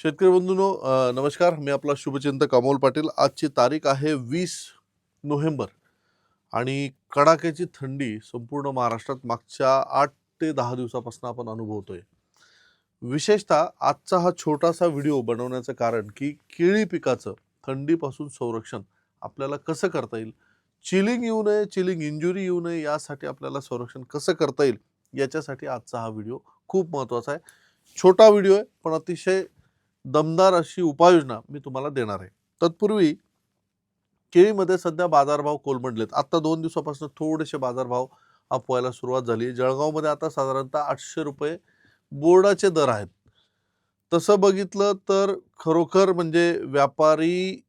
शेतकरी बंधूंनो नमस्कार. मी आपला शुभचिंतक अमोल पाटील. आजची तारीख आहे वीस नोव्हेंबर आणि कडाक्याची थंडी संपूर्ण महाराष्ट्रात मागच्या आठ ते दहा दिवसापासून आपण अनुभवतोय. विशेषतः आजचा हा छोटासा व्हिडिओ बनवण्याचं कारण की केळी पिकाचं थंडीपासून संरक्षण आपल्याला कसं करता येईल? चिलिंग येऊ नये चिलिंग इंजुरी येऊ नये यासाठी आपल्याला संरक्षण कसं करता येईल? याच्यासाठी आजचा हा व्हिडिओ खूप महत्त्वाचा आहे. छोटा व्हिडिओ आहे पण अतिशय दमदार अशी उपाययोजना मी तुम्हाला देणार आहे. तत्पूर्वी केळीमध्ये सध्या बाजारभाव कोलमडलेत. आत्ता दोन दिवसापासून थोडेसे बाजारभाव अपवायला सुरुवात झाली. जळगावमध्ये आता साधारणतः आठशे रुपये बोर्डाचे दर आहेत. तसं बघितलं तर खरोखर म्हणजे व्यापारी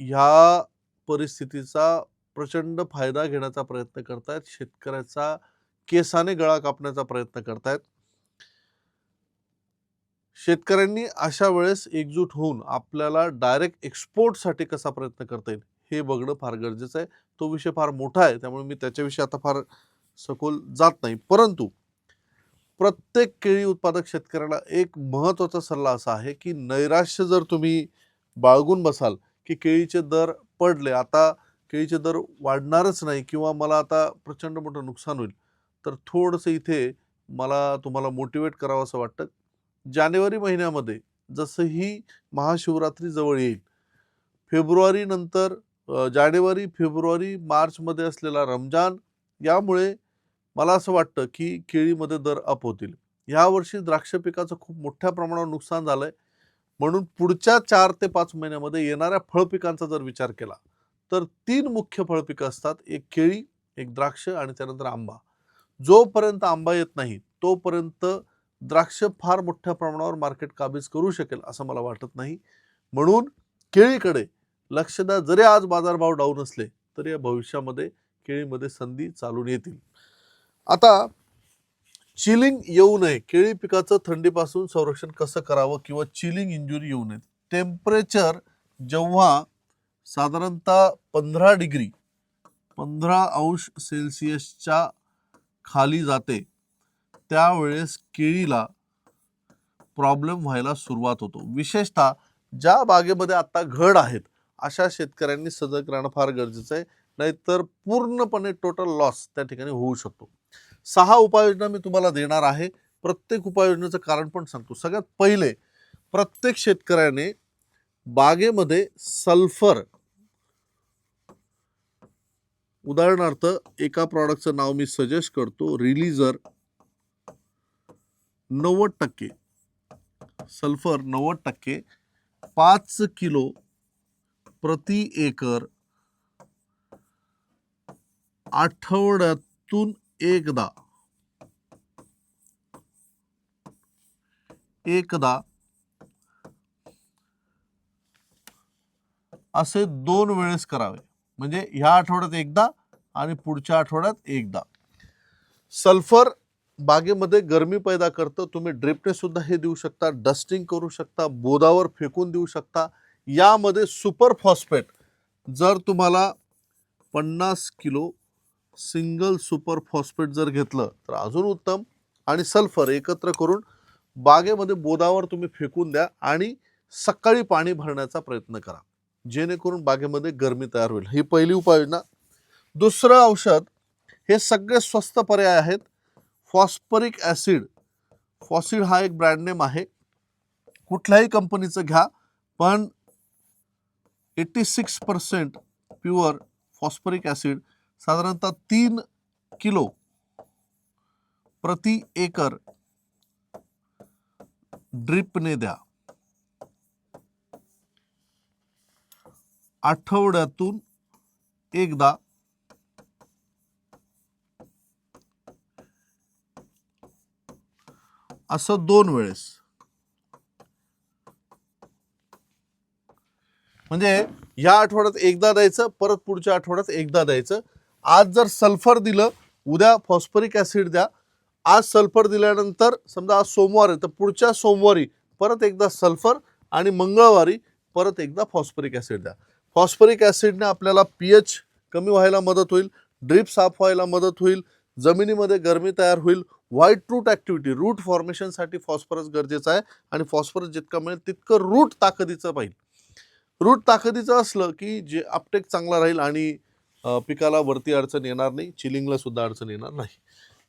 ह्या परिस्थितीचा प्रचंड फायदा घेण्याचा प्रयत्न करतायत. शेतकऱ्याचा केसाने गळा कापण्याचा प्रयत्न करतायत. शेतकऱ्यांनी अशा वेळेस एकजूट होऊन आपल्याला डायरेक्ट एक्सपोर्टसाठी कसा प्रयत्न करता येईल हे बघणं फार गरजेचं आहे. तो विषय फार मोठा आहे त्यामुळे मी त्याच्याविषयी आता फार सखोल जात नाही. परंतु प्रत्येक केळी उत्पादक शेतकऱ्याला एक महत्त्वाचा सल्ला असा आहे की नैराश्य जर तुम्ही बाळगून बसाल की केळीचे दर पडले आता केळीचे दर वाढणारच नाही किंवा मला आता प्रचंड मोठं नुकसान होईल तर थोडंसं इथे मला तुम्हाला मोटिवेट करावं असं वाटतं. जानेवारी महिन्यामध्ये जसं ही महाशिवरात्री जवळ येईल फेब्रुवारी नंतर जानेवारी फेब्रुवारी मार्चमध्ये असलेला रमजान यामुळे मला असं वाटतं की केळीमध्ये दर अप होतील. यावर्षी द्राक्ष पिकाचं खूप मोठ्या प्रमाणावर नुकसान झालं आहे म्हणून पुढच्या चार ते पाच महिन्यामध्ये येणाऱ्या फळपिकांचा जर विचार केला तर तीन मुख्य फळपिकं असतात. एक केळी एक द्राक्ष आणि त्यानंतर आंबा. जोपर्यंत आंबा येत नाही तोपर्यंत द्राक्ष फार मोठ्या प्रमाणावर मार्केट काबीज करू शकेल असं मला वाटत नाही. म्हणून केळीकडे लक्ष द्या जरी आज बाजारभाव डाऊन असले तरी या भविष्यामध्ये केळीमध्ये संधी चालून येतील. आता चिलिंग येऊ नये. केळी पिकाचं थंडीपासून संरक्षण कसं करावं किंवा चिलिंग इंजुरी येऊ नये? टेम्परेचर जेव्हा साधारणतः पंधरा डिग्री पंधरा अंश सेल्सिअसच्या खाली जाते त्यावेळेस केळीला प्रॉब्लेम व्हायला सुरुवात होतो. विशेषतः ज्या बागेमध्ये आत्ता घड आहेत अशा शेतकऱ्यांनी सजग राहणं फार गरजेचं आहे. नाहीतर पूर्णपणे टोटल लॉस त्या ठिकाणी होऊ शकतो. सहा उपाययोजना मी तुम्हाला देणार आहे. प्रत्येक उपाययोजनेचं कारण पण सांगतो. सगळ्यात पहिले प्रत्येक शेतकऱ्याने बागेमध्ये सल्फर उदाहरणार्थ एका प्रॉडक्टचं नाव मी सजेस्ट करतो रिलीजर नव्वद टक्के. सल्फर नव्वद टक्के. पाच किलो प्रति एकर आठवड्यातून एकदा. एकदा असे दोन वेळेस करावे. म्हणजे ह्या आठवड्यात एकदा आणि पुढच्या आठवड्यात एकदा. सल्फर बागेमध्ये गरमी पैदा करतं तुम्ही ड्रिपने सुद्धा हे देऊ शकता डस्टिंग करू शकता बोदावर फेकून देऊ शकता. यामध्ये सुपर फॉस्फेट जर तुम्हाला पन्नास किलो सिंगल सुपर फॉस्फेट जर घेतलं तर अजून उत्तम. आणि सल्फर एकत्र करून बागेमध्ये बोदावर तुम्ही फेकून द्या आणि सकाळी पाणी भरण्याचा प्रयत्न करा. जेणेकरून बागेमध्ये गरमी तयार होईल. ही पहिली उपाययोजना. दुसरं औषध हे सगळे स्वस्त पर्याय आहेत. फॉस्परिक ॲसिड. फॉसिड हा एक ब्रँड नेम आहे. कुठल्याही कंपनीचं घ्या पण eighty six percent pure phosphoric acid साधारणतः तीन किलो प्रति एकर ड्रिपने द्या. आठवड्यातून एकदा असं दोन वेळेस. म्हणजे या आठवड्यात एकदा द्यायचं परत पुढच्या आठवड्यात एकदा द्यायचं. आज जर सल्फर दिलं उद्या फॉस्फरिक ॲसिड द्या. आज सल्फर दिल्यानंतर समजा आज सोमवार आहे तर पुढच्या सोमवारी परत एकदा सल्फर आणि मंगळवारी परत एकदा फॉस्फरिक ॲसिड द्या. फॉस्फरिक ॲसिडने आपल्याला पी एच कमी व्हायला मदत होईल ड्रीप साफ व्हायला मदत होईल जमिनीमध्ये गरमी तयार होईल. व्हाईट रूट ॲक्टिव्हिटी रूट फॉर्मेशनसाठी फॉस्फरस गरजेचं आहे आणि फॉस्फरस जितकं मिळेल तितकं रूट ताकदीचं पाहिजे रूट ताकदीचं असलं की जे अपटेक चांगला राहील आणि पिकाला वरती अडचण येणार नाही चिलिंगला सुद्धा अडचण येणार नाही.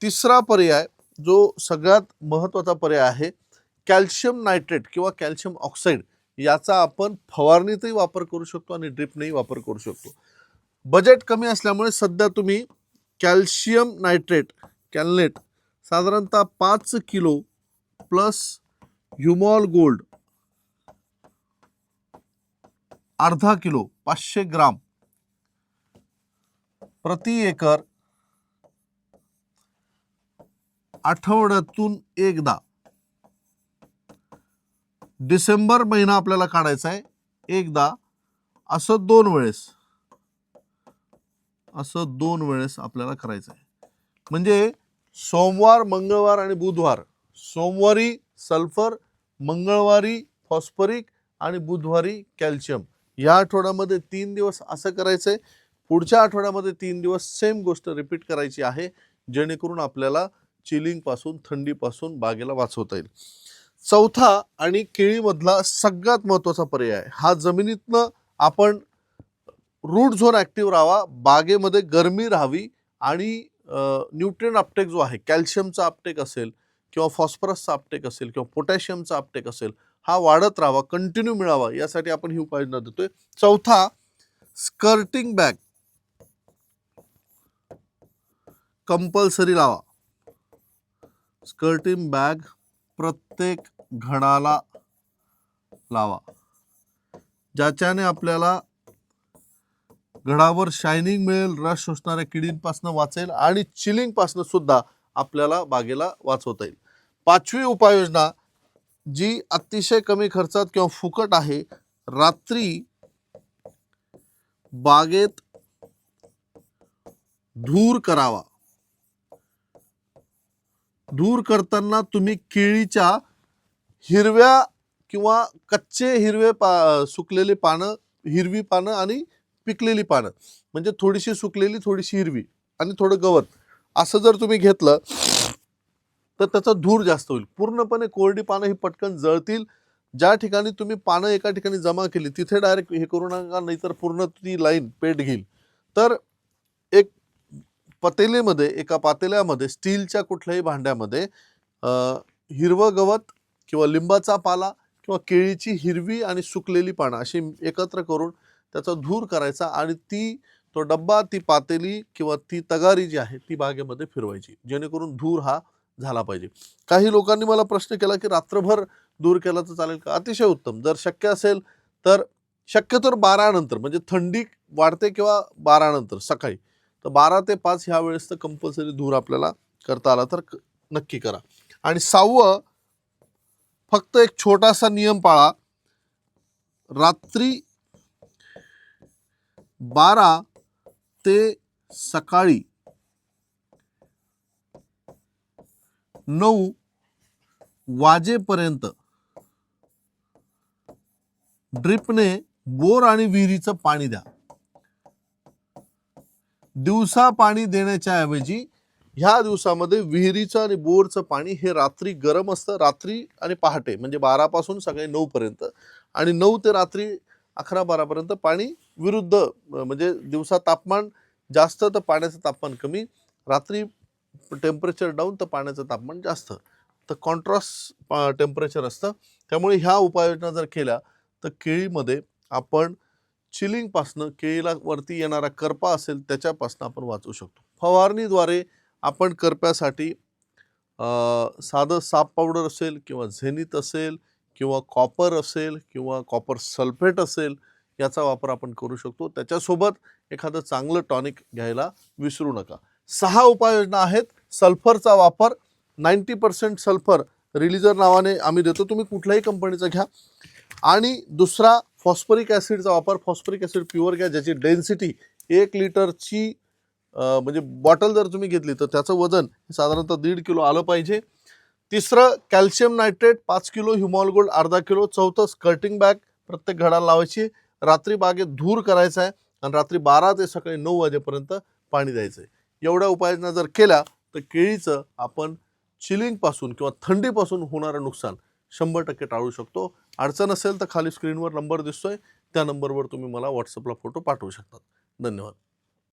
तिसरा पर्याय जो सगळ्यात महत्त्वाचा पर्याय आहे कॅल्शियम नायट्रेट किंवा कॅल्शियम ऑक्साईड याचा आपण फवारणीतही वापर करू शकतो आणि ड्रिपनेही वापर करू शकतो. बजेट कमी असल्यामुळे सध्या तुम्ही कॅल्शियम नायट्रेट कॅलनेट साधारणतः पाच किलो प्लस ह्युमॉल गोल्ड अर्धा किलो पाचशे ग्राम. प्रति एकर आठवड्यातून एकदा. डिसेंबर महिना आपल्याला काढायचा आहे. एकदा असं दोन वेळेस. असं दोन वेळेस आपल्याला करायचं आहे. म्हणजे सोमवार मंगळवार आणि बुधवार. सोमवारी सल्फर मंगळवारी फॉस्फरिक आणि बुधवारी कॅल्शियम. या आठवड्यामध्ये तीन दिवस असं करायचं आहे. पुढच्या आठवड्यामध्ये तीन दिवस सेम गोष्ट रिपीट करायची आहे जेणेकरून आपल्याला चिलिंगपासून थंडीपासून बागेला वाचवता येईल. चौथा आणि केळीमधला सगळ्यात महत्त्वाचा पर्याय आहे. हा जमिनीतनं आपण रूट झोन ॲक्टिव्ह राहावा बागेमध्ये गरमी राहावी आणि न्यूट्रियन अपटेक जो आहे कॅल्शियमचा अपटेक असेल किंवा फॉस्फरसचा अपटेक असेल किंवा पोटॅशियमचा अपटेक असेल हा वाढत राहावा कंटिन्यू मिळावा यासाठी आपण ही उपाययोजना देतोय. चौथा स्कर्टिंग बॅग कंपल्सरी लावा. स्कर्टिंग बॅग प्रत्येक घडाला लावा. ज्याच्याने आपल्याला घडावर शायनिंग मिळेल रस शोषणाऱ्या किडींपासून वाचेल आणि चिलिंगपासून सुद्धा आपल्याला बागेला वाचवता येईल. पाचवी उपाययोजना जी अतिशय कमी खर्चात किंवा फुकट आहे रात्री बागेत धूर करावा. धूर करताना तुम्ही केळीच्या हिरव्या किंवा कच्चे हिरवे पा सुकलेले पानं हिरवी पानं आणि पिकलेली पानं. म्हणजे थोडीशी सुकलेली थोडीशी हिरवी आणि थोडं गवत. असं जर तुम्ही घेतलं तर त्याचा धूर जास्त होईल. पूर्णपणे कोरडी पानं ही पटकन जळतील. ज्या ठिकाणी तुम्ही पानं एका ठिकाणी जमा केली तिथे डायरेक्ट हे करू नका नाहीतर पूर्ण ती लाईन पेट घेईल. तर एक पतेलेमध्ये एका पातेल्यामध्ये स्टीलच्या कुठल्याही भांड्यामध्ये हिरवं गवत किंवा लिंबाचा पाला किंवा केळीची हिरवी आणि सुकलेली पानं अशी एकत्र करून त्याचा धूर करायचा आणि ती तो डब्बा ती पातेली किंवा ती तगारी जी आहे ती बागेमध्ये फिरवायची. जेणेकरून धूर हा झाला पाहिजे. काही लोकांनी मला प्रश्न केला की रात्रभर दूर केला तर चालेल का? अतिशय उत्तम. जर शक्य असेल तर शक्यतो बारानंतर म्हणजे थंडी वाढते किंवा बारानंतर सकाळी. तर बारा ते पाच ह्या वेळेस तर कंपल्सरी धूर आपल्याला करता आला तर नक्की करा. आणि सहावं फक्त एक छोटासा नियम पाळा. रात्री बारा ते सकाळी. नऊ वाजेपर्यंत. ड्रिपने बोर आणि विहिरीचं पाणी द्या. दिवसा पाणी देण्याच्या ऐवजी ह्या दिवसामध्ये विहिरीचं आणि बोरचं पाणी हे रात्री गरम असतं रात्री आणि पहाटे म्हणजे बारापासून सकाळी नऊ पर्यंत आणि नऊ ते रात्री अकरा बारापर्यंत पाणी विरुद्ध म्हणजे दिवसा तापमान जास्त तर पाण्याचं तापमान कमी. रात्री टेम्परेचर डाऊन तर पाण्याचं तापमान जास्त. तर कॉन्ट्रास्ट टेम्परेचर असतं. त्यामुळे ह्या उपाययोजना जर केल्या तर केळीमध्ये आपण चिलिंगपासनं केळीला वरती येणारा करपा असेल त्याच्यापासून आपण वाचू शकतो. फवारणीद्वारे आपण करप्यासाठी साधं साप पावडर असेल किंवा झेनित असेल किंवा कॉपर असेल किंवा कॉपर सल्फेट असेल याचा वापर आपण करू शकतो. त्याच्यासोबत एखादं चांगलं टॉनिक घ्यायला विसरू नका. सहा उपाययोजना आहेत. सल्फरचा वापर नाईन्टी पर्सेंट सल्फर रिलीजर नावाने आम्ही देतो. तुम्ही कुठल्याही कंपनीचा घ्या. आणि दुसरा फॉस्फरिक ॲसिडचा वापर. फॉस्फरिक ॲसिड प्युअर घ्या ज्याची डेन्सिटी एक लिटरची म्हणजे बॉटल जर तुम्ही घेतली तर त्याचं वजन साधारणतः दीड किलो आलं पाहिजे. तिसरं कॅल्शियम नायट्रेट पाच किलो ह्युमॉल गोल्ड अर्धा किलो चौथं स्कर्टिंग बॅग प्रत्येक घडाला लावायची. रात्री बागेत धूर करायचा आहे आणि रात्री बारा ते सकाळी नऊ वाजेपर्यंत पाणी द्यायचं आहे एवढ्या उपाययोजना जर केल्या तर केळीचं आपण चिलिंगपासून किंवा थंडीपासून होणारं नुकसान शंभर टक्के टाळू शकतो. अडचण असेल तर खाली स्क्रीनवर नंबर दिसतोय. त्या नंबरवर तुम्ही मला व्हॉट्सअपला फोटो पाठवू शकतात. धन्यवाद.